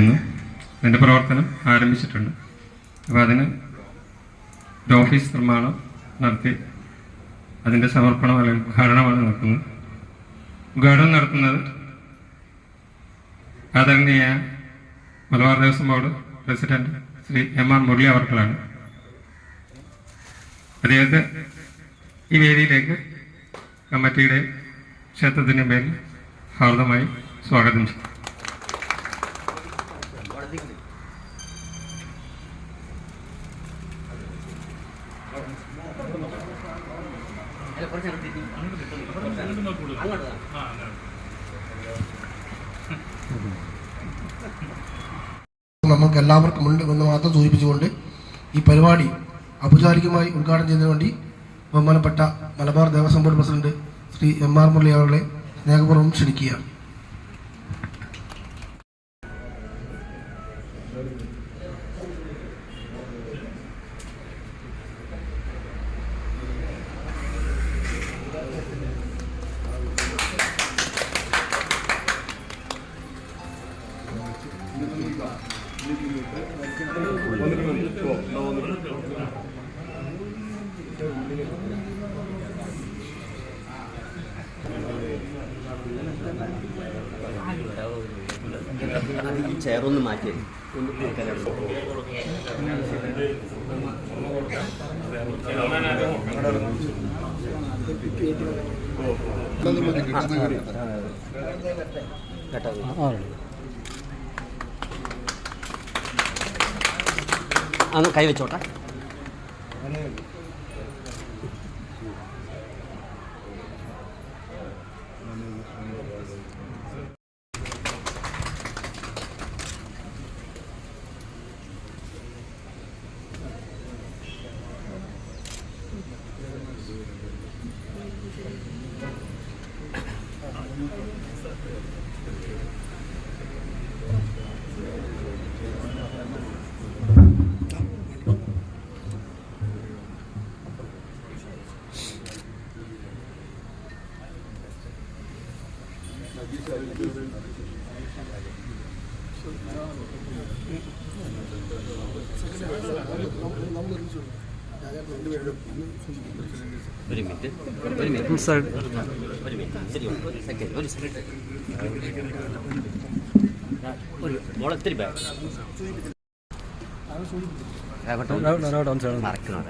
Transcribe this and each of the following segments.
എന്ന് അതിന്റെ പ്രവർത്തനം ആരംഭിച്ചിട്ടുണ്ട്. അപ്പോൾ അതിന് ഒരു ഓഫീസ് നിർമ്മാണം നടത്തി അതിന്റെ സമർപ്പണം അല്ലെങ്കിൽ ഉദ്ഘാടനമാണ് നടക്കുന്നത്. ഉദ്ഘാടനം നടത്തുന്നത് ആദരണീയ Malabar Devaswom board president Shri M R Murali അവർക്കളാണ്. അദ്ദേഹത്തെ ഈ വേദിയിലേക്ക് കമ്മിറ്റിയുടെ ക്ഷേത്രത്തിന്റെ പേരിൽ ഹാർദമായി സ്വാഗതം ചെയ്യും നമുക്ക് എല്ലാവർക്കും ഉണ്ട് എന്ന് മാത്രം സൂചിപ്പിച്ചുകൊണ്ട് ഈ പരിപാടി ഔപചാരികമായി ഉദ്ഘാടനം ചെയ്യുന്നതിന് വേണ്ടി ബഹുമാനപ്പെട്ട Malabar Devaswom board president Shri M R Murali അവരുടെ സ്നേഹപൂർവം ക്ഷണിക്കുകയാണ്. ഈ ചെയറൊന്ന് മാറ്റി. ഒന്ന് കേൾക്കാനാണ് ഒരു മിനിറ്റ് ഒരു മിനിറ്റ്. ഒരു മിനിറ്റ് ഒരു സെക്കൻഡ് ഒരു സെക്കൻഡ് ഒരു മോളെ ഇത്തിരി ബാഗ് മറക്കണോ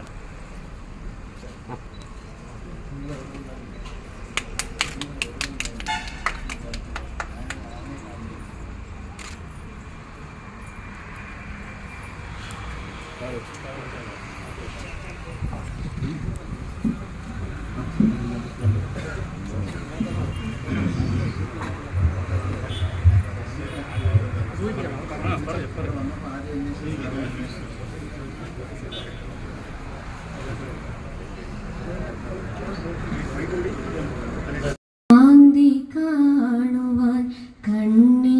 കാണുവാൻ കണ്ണിനാകേണമേ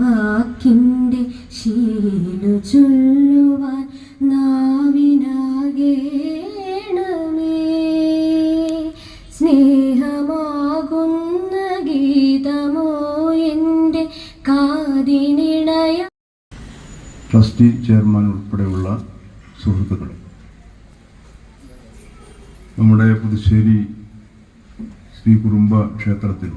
വാക്കിന്റെ ശീലു ചൊല്ലുവാൻ നാവിനാകേണമേ. സ്നേഹമാകുന്ന ഗീതമോ എന്റെ കാതിനിണയ ട്രസ്റ്റി ചെയർമാൻ ഉൾപ്പെടെയുള്ള സുഹൃത്തുക്കളെ നമ്മുടെ പുതുശ്ശേരി ശ്രീ കുറുമ്പ ക്ഷേത്രത്തിൽ